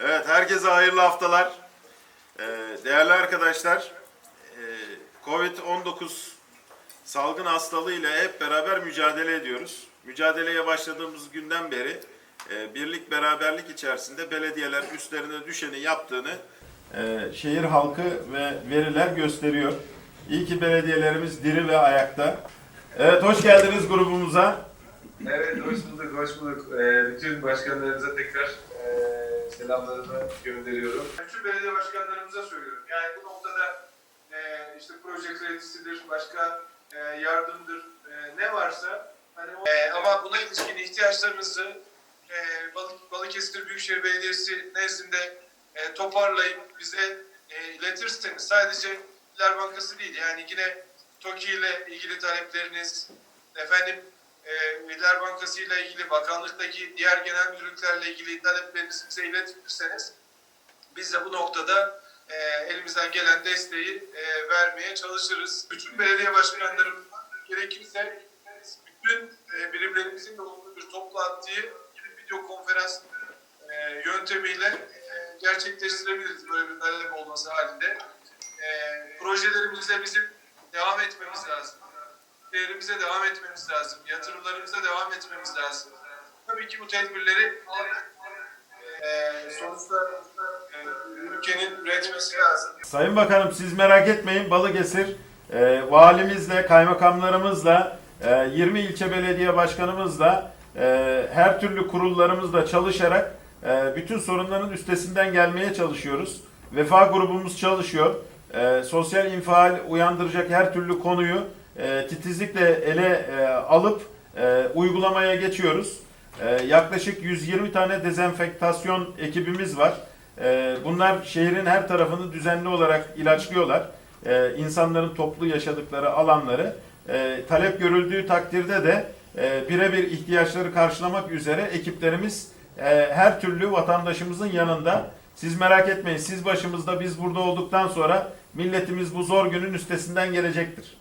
Evet, herkese hayırlı haftalar. Ee, değerli arkadaşlar, e, Covid-19 salgın hastalığıyla hep beraber mücadele ediyoruz. Mücadeleye başladığımız günden beri e, birlik beraberlik içerisinde belediyeler üstlerine düşeni yaptığını e, şehir halkı ve veriler gösteriyor. İyi ki belediyelerimiz diri ve ayakta. Evet, hoş geldiniz grubumuza. Evet, hoş bulduk, hoş bulduk. Ee, bütün başkanlarımıza tekrar e, selamlarımı gönderiyorum. Bütün belediye başkanlarımıza söylüyorum. Yani bu noktada e, işte proje kredisidir, başka e, yardımdır, e, ne varsa hani o- E, ama buna ilişkin ihtiyaçlarınızı e, Balık, Balıkesir Büyükşehir Belediyesi nezdinde e, toparlayıp bize e, iletirseniz sadece İller Bankası değil yani yine TOKİ ile ilgili talepleriniz, efendim e, Bankası ile ilgili bakanlıktaki diğer genel müdürlüklerle ilgili taleplerinizi bize iletirseniz biz de bu noktada e, elimizden gelen desteği e, vermeye çalışırız. Bütün belediye başkanlarım gerekirse bütün e, birimlerimizin olduğu bir toplantıyı bir video konferans e, yöntemiyle e, gerçekleştirebiliriz böyle bir talep olması halinde. E, projelerimizle bizim devam etmemiz lazım değerimize devam etmemiz lazım. Yatırımlarımıza devam etmemiz lazım. Tabii ki bu tedbirleri e, sonuçta e, ülkenin üretmesi lazım. Sayın Bakanım siz merak etmeyin Balıkesir e, valimizle, kaymakamlarımızla, e, 20 ilçe belediye başkanımızla, e, her türlü kurullarımızla çalışarak e, bütün sorunların üstesinden gelmeye çalışıyoruz. Vefa grubumuz çalışıyor. E, sosyal infial uyandıracak her türlü konuyu e, titizlikle ele e, alıp e, uygulamaya geçiyoruz. E, yaklaşık 120 tane dezenfektasyon ekibimiz var. Ee, Bunlar şehrin her tarafını düzenli olarak ilaçlıyorlar. Ee, İnsanların toplu yaşadıkları alanları. Ee, Talep görüldüğü takdirde de e, birebir ihtiyaçları karşılamak üzere ekiplerimiz e, her türlü vatandaşımızın yanında. Siz merak etmeyin, siz başımızda biz burada olduktan sonra milletimiz bu zor günün üstesinden gelecektir.